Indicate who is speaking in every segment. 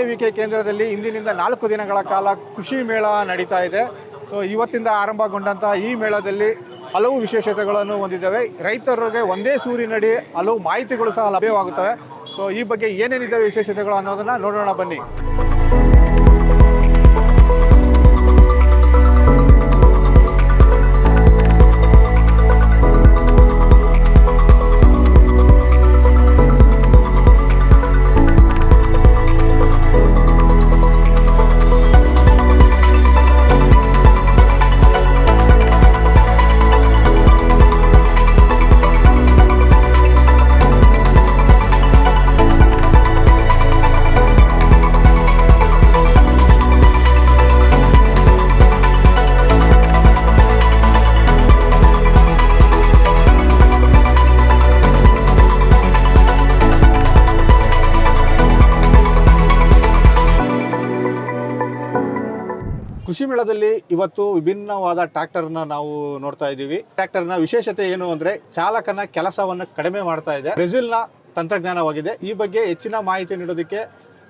Speaker 1: ತೋಟಗಾರಿಕೆ ಕೇಂದ್ರದಲ್ಲಿ ಇಂದಿನಿಂದ ನಾಲ್ಕು ದಿನಗಳ ಕಾಲ ಕೃಷಿ ಮೇಳ ನಡೀತಾ ಇದೆ. ಸೊ ಇವತ್ತಿಂದ ಆರಂಭಗೊಂಡಂಥ ಈ ಮೇಳದಲ್ಲಿ ಹಲವು ವಿಶೇಷತೆಗಳನ್ನು ಹೊಂದಿದ್ದಾವೆ. ರೈತರಿಗೆ ಒಂದೇ ಸೂರಿನಡಿ ಹಲವು ಮಾಹಿತಿಗಳು ಸಹ ಲಭ್ಯವಾಗುತ್ತವೆ. ಸೊ ಈ ಬಗ್ಗೆ ಏನೇನಿದ್ದಾವೆ ವಿಶೇಷತೆಗಳು ಅನ್ನೋದನ್ನ ನೋಡೋಣ ಬನ್ನಿ. ಕೃಷಿ ಮೇಳದಲ್ಲಿ ಇವತ್ತು ವಿಭಿನ್ನವಾದ ಟ್ರ್ಯಾಕ್ಟರ್ನ ನಾವು ನೋಡ್ತಾ ಇದ್ದೀವಿ. ಟ್ರ್ಯಾಕ್ಟರ್ನ ವಿಶೇಷತೆ ಏನು ಅಂದ್ರೆ ಚಾಲಕನ ಕೆಲಸವನ್ನು ಕಡಿಮೆ ಮಾಡ್ತಾ ಇದೆ. ಬ್ರೆಜಿಲ್ನ ತಂತ್ರಜ್ಞಾನವಾಗಿದೆ. ಈ ಬಗ್ಗೆ ಹೆಚ್ಚಿನ ಮಾಹಿತಿ ನೀಡೋದಕ್ಕೆ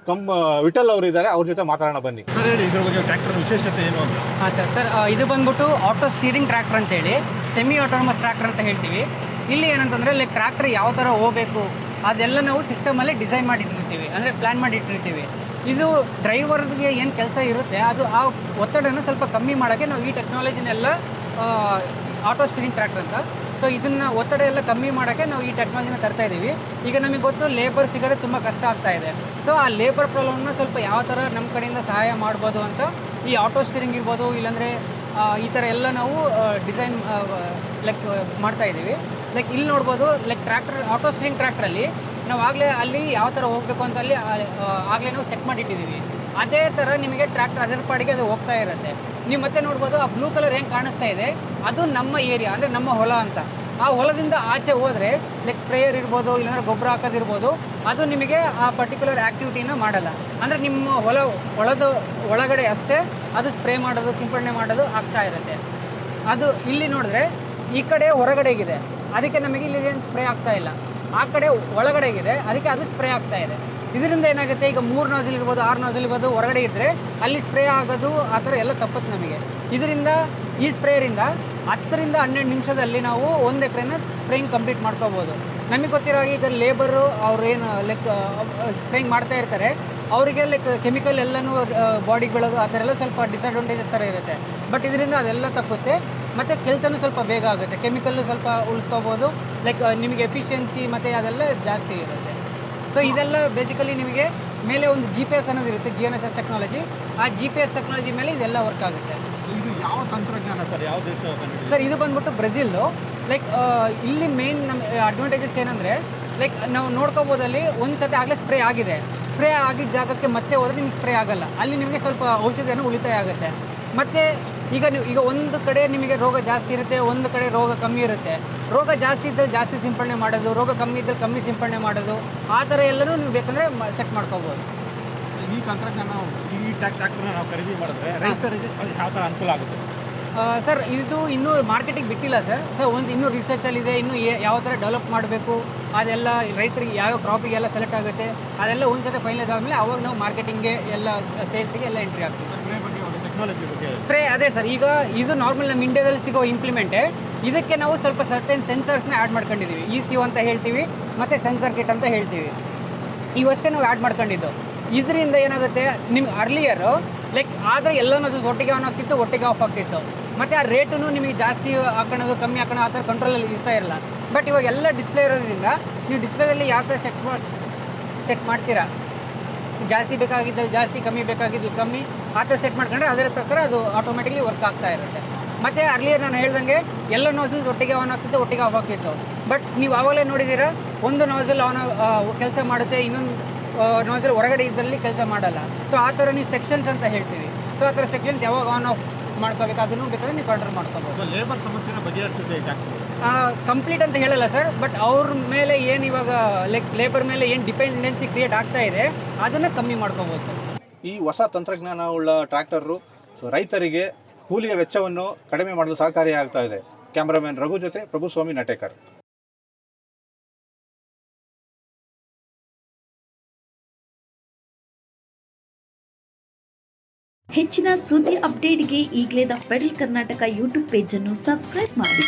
Speaker 1: ಕಮ್ ವಿಠಲ್ ಅವರು ಇದ್ದಾರೆ. ಅವ್ರ ಜೊತೆ ಮಾತಾಡೋಣ ಬನ್ನಿ. ಸರ್ ಹೇಳಿ ಇದ್ರ ಬಗ್ಗೆ ಟ್ರ್ಯಾಕ್ಟರ್ ವಿಶೇಷತೆ ಏನು ಅಂತ.
Speaker 2: ಹಾಂ ಸರ್. ಸರ್ ಇದು ಬಂದ್ಬಿಟ್ಟು ಆಟೋ ಸ್ಟೀರಿಂಗ್ ಟ್ರ್ಯಾಕ್ಟರ್ ಅಂತೇಳಿ ಸೆಮಿ ಆಟೋನಮಸ್ ಟ್ರ್ಯಾಕ್ಟರ್ ಅಂತ ಹೇಳ್ತೀವಿ. ಇಲ್ಲಿ ಏನಂತಂದರೆ ಲೈಕ್ ಟ್ರ್ಯಾಕ್ಟರ್ ಯಾವ ಥರ ಹೋಗಬೇಕು ಅದೆಲ್ಲ ನಾವು ಸಿಸ್ಟಮಲ್ಲಿ ಡಿಸೈನ್ ಮಾಡಿ ಇಟ್ಟಿರ್ತೀವಿ ಅಂದರೆ ಪ್ಲ್ಯಾನ್ ಮಾಡಿ ಇಟ್ಟಿರ್ತೀವಿ ಇದು ಡ್ರೈವರ್ಗೆ ಏನು ಕೆಲಸ ಇರುತ್ತೆ, ಅದು ಆ ಒತ್ತಡನ ಸ್ವಲ್ಪ ಕಮ್ಮಿ ಮಾಡೋಕ್ಕೆ ನಾವು ಈ ಟೆಕ್ನಾಲಜಿನೆಲ್ಲ ಆಟೋ ಸ್ಟೀರಿಂಗ್ ಟ್ರ್ಯಾಕ್ಟರ್ ಅಂತ. ಸೊ ಇದನ್ನು ಒತ್ತಡ ಎಲ್ಲ ಕಮ್ಮಿ ಮಾಡೋಕ್ಕೆ ನಾವು ಈ ಟೆಕ್ನಾಲಜಿನ ತರ್ತಾ ಇದ್ದೀವಿ ಈಗ ನಮಗೆ ಗೊತ್ತು ಲೇಬರ್ ಸಿಗೋದು ತುಂಬ ಕಷ್ಟ ಆಗ್ತಾ ಇದೆ. ಸೊ ಆ ಲೇಬರ್ ಪ್ರಾಬ್ಲಮ್ನ ಸ್ವಲ್ಪ ಯಾವ ಥರ ನಮ್ಮ ಕಡೆಯಿಂದ ಸಹಾಯ ಮಾಡ್ಬೋದು ಅಂತ ಈ ಆಟೋ ಸ್ಟೀರಿಂಗ್ ಇರ್ಬೋದು, ಇಲ್ಲಾಂದರೆ ಈ ಥರ ಎಲ್ಲ ನಾವು ಡಿಸೈನ್ ಲೈಕ್ ಮಾಡ್ತಾ ಇದ್ದೀವಿ ಲೈಕ್ ಇಲ್ಲಿ ನೋಡ್ಬೋದು ಲೈಕ್ ಟ್ರ್ಯಾಕ್ಟರ್ ಆಟೋ ಸ್ಟೀರಿಂಗ್ ಟ್ರ್ಯಾಕ್ಟ್ರಲ್ಲಿ ನಾವು ಆಗಲೇ ಅಲ್ಲಿ ಯಾವ ಥರ ಹೋಗಬೇಕು ಅಂತ ಅಲ್ಲಿ ಆಗಲೇ ನಾವು ಸೆಟ್ ಮಾಡಿಟ್ಟಿದ್ದೀವಿ. ಅದೇ ಥರ ನಿಮಗೆ ಟ್ರ್ಯಾಕ್ಟರ್ ಅದರ ಪಾಡಿಗೆ ಅದು ಹೋಗ್ತಾ ಇರುತ್ತೆ. ನೀವು ಮತ್ತೆ ನೋಡ್ಬೋದು, ಆ ಬ್ಲೂ ಕಲರ್ ಹೆಂಗೆ ಕಾಣಿಸ್ತಾ ಇದೆ? ಅದು ನಮ್ಮ ಏರಿಯಾ ಅಂದರೆ ನಮ್ಮ ಹೊಲ ಅಂತ. ಆ ಹೊಲದಿಂದ ಆಚೆ ಹೋದರೆ ಲೈಕ್ ಸ್ಪ್ರೇಯರ್ ಇರ್ಬೋದು, ಇಲ್ಲಾಂದ್ರೆ ಗೊಬ್ಬರ ಹಾಕೋದಿರ್ಬೋದು ಅದು ನಿಮಗೆ ಆ ಪರ್ಟಿಕ್ಯುಲರ್ ಆ್ಯಕ್ಟಿವಿಟಿನ ಮಾಡಲ್ಲ. ಅಂದರೆ ನಿಮ್ಮ ಹೊಲ, ಹೊಲದ ಒಳಗಡೆ ಅಷ್ಟೇ ಅದು ಸ್ಪ್ರೇ ಮಾಡೋದು, ಸಿಂಪಡಣೆ ಮಾಡೋದು ಆಗ್ತಾ ಇರುತ್ತೆ. ಅದು ಇಲ್ಲಿ ನೋಡಿದ್ರೆ ಈ ಕಡೆ ಹೊರಗಡೆಗಿದೆ. ಅದಕ್ಕೆ ನಮಗೆ ಇಲ್ಲಿ ಏನು ಸ್ಪ್ರೇ ಆಗ್ತಾ ಇಲ್ಲ. ಆ ಕಡೆ ಒಳಗಡೆಗಿದೆ ಅದಕ್ಕೆ ಅದು ಸ್ಪ್ರೇ ಆಗ್ತಾ ಇದೆ. ಇದರಿಂದ ಏನಾಗುತ್ತೆ? ಈಗ ಮೂರು ನಾಜಲ್ ಇರ್ಬೋದು, ಆರು ನಾಜಲ್ ಇರ್ಬೋದು, ಹೊರಗಡೆ ಇದ್ದರೆ ಅಲ್ಲಿ ಸ್ಪ್ರೇ ಆಗೋದು ಆ ಥರ ಎಲ್ಲ ತಪ್ಪುತ್ತೆ ನಮಗೆ. ಇದರಿಂದ, ಈ ಸ್ಪ್ರೇಯರಿಂದ ಹತ್ತರಿಂದ ಹನ್ನೆರಡು ನಿಮಿಷದಲ್ಲಿ ನಾವು ಒಂದು ಎಕರೆನ ಸ್ಪ್ರೇಯಿಂಗ್ ಕಂಪ್ಲೀಟ್ ಮಾಡ್ಕೋಬೋದು. ನಮಗೆ ಗೊತ್ತಿರೋ ಹಾಗೆ ಈಗ ಲೇಬರು ಅವ್ರು ಏನು ಲೈಕ್ ಸ್ಪ್ರೇಯಿಂಗ್ ಮಾಡ್ತಾ ಇರ್ತಾರೆ. ಅವರಿಗೆ ಲೈಕ್ ಕೆಮಿಕಲ್ ಎಲ್ಲನೂ ಬಾಡಿಗೆ ಬೆಳೋದು ಆ ಥರ ಎಲ್ಲ ಸ್ವಲ್ಪ ಡಿಸ್ಅಡ್ವಾಂಟೇಜಸ್ ಥರ ಇರುತ್ತೆ. ಬಟ್ ಇದರಿಂದ ಅದೆಲ್ಲ ತಪ್ಪುತ್ತೆ. ಮತ್ತು ಕೆಲಸನೂ ಸ್ವಲ್ಪ ಬೇಗ ಆಗುತ್ತೆ. ಕೆಮಿಕಲ್ಲು ಸ್ವಲ್ಪ ಉಳಿಸ್ಕೋಬೋದು. ಲೈಕ್ ನಿಮಗೆ ಎಫಿಷಿಯನ್ಸಿ ಮತ್ತು ಅದೆಲ್ಲ ಜಾಸ್ತಿ ಇರುತ್ತೆ. ಸೊ ಇದೆಲ್ಲ ಬೇಸಿಕಲಿ ನಿಮಗೆ ಮೇಲೆ ಒಂದು ಜಿ ಪಿ ಎಸ್ ಅನ್ನೋದು ಇರುತ್ತೆ G N S S technology ಆ ಜಿ ಪಿ ಎಸ್ ಟೆಕ್ನಾಲಜಿ ಮೇಲೆ ಇದೆಲ್ಲ ವರ್ಕ್ ಆಗುತ್ತೆ.
Speaker 1: ಇದು ಯಾವ ತಂತ್ರಜ್ಞಾನ ಸರ್? ಯಾವ ದೇಶ
Speaker 2: ಸರ್ ಇದು ಬಂದ್ಬಿಟ್ಟು ಬ್ರೆಜಿಲ್ಲು ಲೈಕ್ ಇಲ್ಲಿ ಮೇನ್ ನಮ್ಮ ಅಡ್ವಾಂಟೇಜಸ್ ಏನಂದರೆ ಲೈಕ್ ನಾವು ನೋಡ್ಕೋಬೋದಲ್ಲಿ ಒಂದು ಸತಿ ಆಗಲೇ ಸ್ಪ್ರೇ ಆಗಿದೆ. ಸ್ಪ್ರೇ ಆಗಿದ್ದ ಜಾಗಕ್ಕೆ ಮತ್ತೆ ಹೋದ್ರೆ ನಿಮ್ಗೆ ಸ್ಪ್ರೇ ಆಗಲ್ಲ. ಅಲ್ಲಿ ನಿಮಗೆ ಸ್ವಲ್ಪ ಔಷಧಿಯನ್ನು ಉಳಿತಾಯ ಆಗುತ್ತೆ. ಮತ್ತು ಈಗ ನೀವು ಈಗ ಒಂದು ಕಡೆ ನಿಮಗೆ ರೋಗ ಜಾಸ್ತಿ ಇರುತ್ತೆ ಒಂದು ಕಡೆ ರೋಗ ಕಮ್ಮಿ ಇರುತ್ತೆ. ರೋಗ ಜಾಸ್ತಿ ಇದ್ದರೆ ಜಾಸ್ತಿ ಸಿಂಪಡಣೆ ಮಾಡೋದು ರೋಗ ಕಮ್ಮಿ ಇದ್ದರೆ ಕಮ್ಮಿ ಸಿಂಪಡಣೆ ಮಾಡೋದು ಆ ಥರ ಎಲ್ಲರೂ ನೀವು ಬೇಕಂದರೆ ಸೆಟ್ ಮಾಡ್ಕೋಬೋದು.
Speaker 1: ಈ ತಂತ್ರಜ್ಞಾನ ಈ ಟ್ರ್ಯಾಕ್ಟರ್ನ ನಾವು ಖರೀದಿ ಮಾಡಿದ್ರೆ ರೈತರಿಗೆ ಅದು ಯಾವ ಥರ ಅನುಕೂಲ ಆಗುತ್ತೆ?
Speaker 2: ಸರ್ ಇದು ಇನ್ನೂ ಮಾರ್ಕೆಟಿಗೆ ಬಿಟ್ಟಿಲ್ಲ ಸರ್. ಸರ್ ಒಂದು ಇನ್ನೂ ರಿಸರ್ಚಲ್ಲಿದೆ ಇನ್ನೂ ಯಾವ ಥರ ಡೆವಲಪ್ ಮಾಡಬೇಕು ಅದೆಲ್ಲ ರೈತರಿಗೆ ಯಾವ ಕ್ರಾಪಿಗೆ ಎಲ್ಲ ಸೆಲೆಕ್ಟ್ ಆಗುತ್ತೆ ಅದೆಲ್ಲ ಒಂದು ಸತಿ ಫೈನಲೈಸ್ ಆದಮೇಲೆ ಅವಾಗ ನಾವು ಮಾರ್ಕೆಟಿಂಗ್ಗೆ ಎಲ್ಲ ಸೇಲ್ಸಿಗೆ ಎಲ್ಲ ಎಂಟ್ರಿ ಆಗ್ತೀವಿ
Speaker 1: ಟೆಕ್ನಾಲಜಿ
Speaker 2: ಸ್ಪ್ರೇ, ಅದೇ ಸರ್, ಈಗ ಇದು ನಾರ್ಮಲ್ ನಮ್ಮ ಇಂಡಿಯಾದಲ್ಲಿ ಸಿಗೋ ಇಂಪ್ಲಿಮೆಂಟೇ ಇದಕ್ಕೆ ನಾವು ಸ್ವಲ್ಪ ಸರ್ಟೆನ್ ಸೆನ್ಸರ್ಸ್ನ ಆ್ಯಡ್ ಮಾಡ್ಕೊಂಡಿದ್ದೀವಿ ಇ ಸಿ ಅಂತ ಹೇಳ್ತೀವಿ, ಮತ್ತು ಸೆನ್ಸರ್ ಕಿಟ್ ಅಂತ ಹೇಳ್ತೀವಿ. ಇವಷ್ಟೇ ನಾವು ಆ್ಯಡ್ ಮಾಡ್ಕೊಂಡಿದ್ದು. ಇದರಿಂದ ಏನಾಗುತ್ತೆ ನಿಮ್ಗೆ ಅರ್ಲಿಯರು ಲೈಕ್ ಆದರೆ ಎಲ್ಲನೂ ಒಟ್ಟಿಗೆ ಆನ್ ಆಗ್ತಿತ್ತು, ಒಟ್ಟಿಗೆ ಆಫ್ ಆಗ್ತಿತ್ತು. ಮತ್ತು ಆ ರೇಟೂ ನಿಮಗೆ ಜಾಸ್ತಿ ಹಾಕೋಣದು, ಕಮ್ಮಿ ಹಾಕೋಣ ಆ ಥರ ಕಂಟ್ರೋಲಲ್ಲಿ ಇರ್ತಾ ಇರಲ್ಲ. ಬಟ್ ಇವಾಗ ಎಲ್ಲ ಡಿಸ್ಪ್ಲೇ ಇರೋದ್ರಿಂದ, ನೀವು ಡಿಸ್ಪ್ಲೇದಲ್ಲಿ ಯಾವ ಥರ ಸೆಟ್ ಮಾಡಿ ಸೆಟ್ ಮಾಡ್ತೀರಾ? ಜಾಸ್ತಿ ಬೇಕಾಗಿದ್ದಲ್ಲಿ ಜಾಸ್ತಿ, ಕಮ್ಮಿ ಬೇಕಾಗಿದ್ದು ಕಮ್ಮಿ. ಆ ಥರ ಸೆಟ್ ಮಾಡ್ಕೊಂಡ್ರೆ ಅದರ ಪ್ರಕಾರ ಅದು ಆಟೋಮೆಟಿಕ್ಲಿ ವರ್ಕ್ ಆಗ್ತಾ ಇರುತ್ತೆ. ಮತ್ತು ಅರ್ಲಿಯರ್ ನಾನು ಹೇಳ್ದಂಗೆ ಎಲ್ಲ ನೋಸಲ್ಸ್ ಒಟ್ಟಿಗೆ ಆನ್ ಆಗ್ತಿತ್ತು ಒಟ್ಟಿಗೆ ಆಫ್ ಆಗ್ತಿತ್ತು. ಬಟ್ ನೀವು ಆವಾಗಲೇ ನೋಡಿದ್ದೀರಾ ಒಂದು ನೋಸಲ್ ಆನ್ ಕೆಲಸ ಮಾಡುತ್ತೆ ಇನ್ನೊಂದು ನೋಸಲ್ ಹೊರಗಡೆ ಇದರಲ್ಲಿ ಕೆಲಸ ಮಾಡಲ್ಲ. ಸೊ ಆ ಥರ ನೀವು ಸೆಕ್ಷನ್ಸ್ ಅಂತ ಹೇಳ್ತೀವಿ. ಸೊ ಆ ಥರ ಸೆಕ್ಷನ್ಸ್ ಯಾವಾಗ ಆನ್ ಆಫ್ ಮಾಡ್ಕೋಬೇಕು ಅದನ್ನು ಬೇಕಾದ್ರೆ ನೀವು ಕಂಟ್ರೋಲ್ ಮಾಡ್ಕೋಬೋದು.
Speaker 1: ಲೇಬರ್ ಸಮಸ್ಯೆನ ಟ್ರ್ಯಾಕ್ಟರ್
Speaker 2: ಕಂಪ್ಲೀಟ್ ಅಂತ ಹೇಳಲ್ಲ ಸರ್ ಬಟ್ ಅವ್ರ ಮೇಲೆ ಏನು ಇವಾಗ ಲೈಕ್ ಲೇಬರ್ ಮೇಲೆ ಏನು ಡಿಪೆಂಡೆನ್ಸಿ ಕ್ರಿಯೇಟ್ ಆಗ್ತಾ ಇದೆ ಅದನ್ನು ಕಮ್ಮಿ ಮಾಡ್ಕೋಬೋದು ಸರ್
Speaker 1: ಈ ಹೊಸ ತಂತ್ರಜ್ಞಾನವುಳ್ಳ ಟ್ರ್ಯಾಕ್ಟರು ಸೊ ರೈತರಿಗೆ ಕೂಲಿಯ ವೆಚ್ಚವನ್ನು ಕಡಿಮೆ ಮಾಡಲು ಸಹಕಾರಿಯಾಗ್ತಾ ಇದೆ. ಕ್ಯಾಮರಾಮನ್ ರಘು ಜೊತೆ ಪ್ರಭುಸ್ವಾಮಿ ನಟೇಕರ್.
Speaker 3: ಹೆಚ್ಚಿನ ಸುದ್ದಿ ಅಪ್ಡೇಟ್ಗೆ ಈಗಲೇ the Federal Karnataka YouTube page ಅನ್ನು ಸಬ್ಸ್ಕ್ರೈಬ್ ಮಾಡಿ.